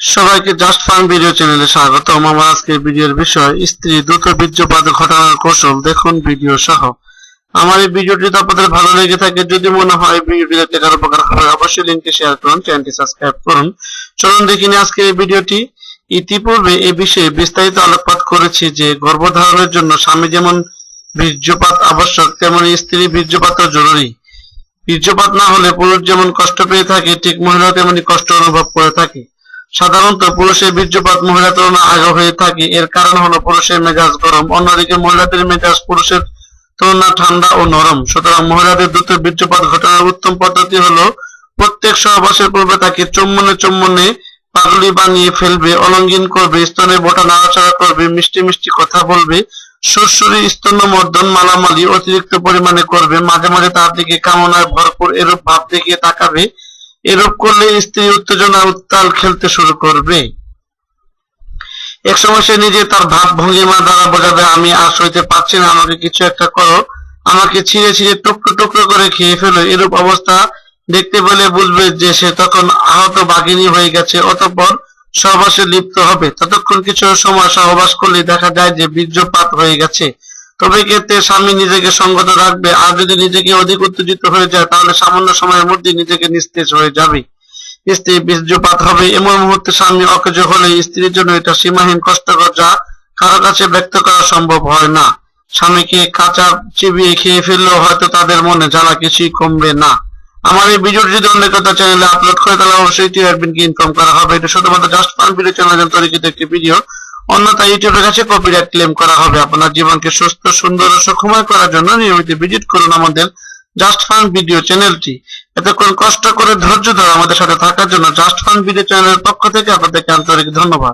সবাইকে just fun video চ্যানেলে স্বাগতম। আমার আজকের ভিডিওর বিষয়, স্ত্রী দ্রুত বীর্যপাত ঘটানোর কৌশল। দেখুন ভিডিও সহ। আমার এই ভিডিওটি আপনাদের ভালো লেগে থাকে, যদি মনে হয় ভিডিওটি দেখতে কারও উপকার হবে, অবশ্যই লিঙ্কটি শেয়ার করুন, চ্যানেলটি সাবস্ক্রাইব করুন। চলুন দেখিনি আজকের এই ভিডিওটি। ইতিপূর্বে এই বিষয়ে বিস্তারিত আলোকপাত করেছি যে, গর্ভধারণের জন্য স্বামী যেমন বীর্যপাত আবশ্যক, তেমনি স্ত্রী বীর্যপাতও জরুরি। বীর্যপাত না হলে পুরুষ যেমন কষ্ট পেয়ে থাকে, ঠিক মহিলা তেমনি কষ্ট অনুভব করে থাকে। সাধারণত পুরুষের বীর্যপাত মহিলা তুলনা আগে হয়ে থাকে। এর কারণ হলো পুরুষের মেজাজ গরম। অন্যদিকে মহিলাদের মেজাজ পুরুষের তুলনা ঠান্ডা ও নরম। সুতরাং মহিলাদের দ্রুত বীর্যপাত ঘটানোর উত্তম পদ্ধতি হলো প্রত্যেক সহবাসের পূর্বে তাকে চুম্বনে চুম্বনে পাগলি বানিয়ে ফেলবে, অলঙ্গিন করবে, স্তনে বোটা নাড়াচাড়া করবে, মিষ্টি মিষ্টি কথা বলবে সুরসুরি স্তন্য মর্দন মালামালি অতিরিক্ত পরিমাণে করবে, মাঝে মাঝে তার দিকে কামনায় ভরপুর এরূপ ভাব দেখিয়ে তাকাবে এরূপ করলে স্ত্রী উত্তেজনা উত্তাল খেলতে শুরু করবে। এক সময় সে নিজে তার ভাব ভঙ্গিমা দ্বারা বোঝাবে, আমি আর সইতে পারছি না, আমাকে কিছু একটা করো। আমাকে ছিঁড়ে ছিঁড়ে টুকরো টুকরো করে খেয়ে ফেলো। এরূপ অবস্থা দেখতে পেলে বুঝবে যে সে তখন আহত বাঘিনী হয়ে গেছে, অতঃপর সহবাসে লিপ্ত হবে। ততক্ষণ কিছু সময় সহবাস করলে দেখা যায় যে বীর্যপাত হয়ে গেছে। তবে ক্ষেত্রে স্বামী নিজেকে সঙ্গত রাখবে। আর যদি নিজেকে অধিক উত্তেজিত হয়ে যায়, তাহলে সামান্য সময়ের মধ্যে নিজেকে নিস্তেজ হয়ে যাবে। স্ত্রী বীর্যপাত হবে। এমন মুহূর্তে স্বামী অকেজ হলে স্ত্রীর জন্য এটা সীমাহীন কষ্টকর যা কারও কাছে ব্যক্ত করা সম্ভব হয় না। স্বামীকে কাঁচা চিবিয়ে খেয়ে ফেললেও হয়তো তাদের মনে জ্বালা কিছুই কমবে না। আমার এই ভিডিওটি যদি অন্য কথা চ্যানেলে আপলোড করে, তাহলে অবশ্যই টিউ অ্যাডমিনকে ইনফর্ম করা হবে। এটা শুধুমাত্র জাস্ট ফান ভিডিও চ্যানেল তৈরিকৃত একটি ভিডিও। অন্যথা ইউটিউবের কাছে কপিরাইট ক্লেম করা হবে। আপনার জীবনকে সুস্থ, সুন্দর ও সুখময় করার জন্য নিয়মিত ভিজিট করুন আমাদের জাস্ট ফান ভিডিও চ্যানেলটি এতক্ষণ কষ্ট করে ধৈর্য ধরে আমাদের সাথে থাকার জন্য জাস্ট ফান ভিডিও চ্যানেলের পক্ষ থেকে আপনাদেরকে আন্তরিক ধন্যবাদ।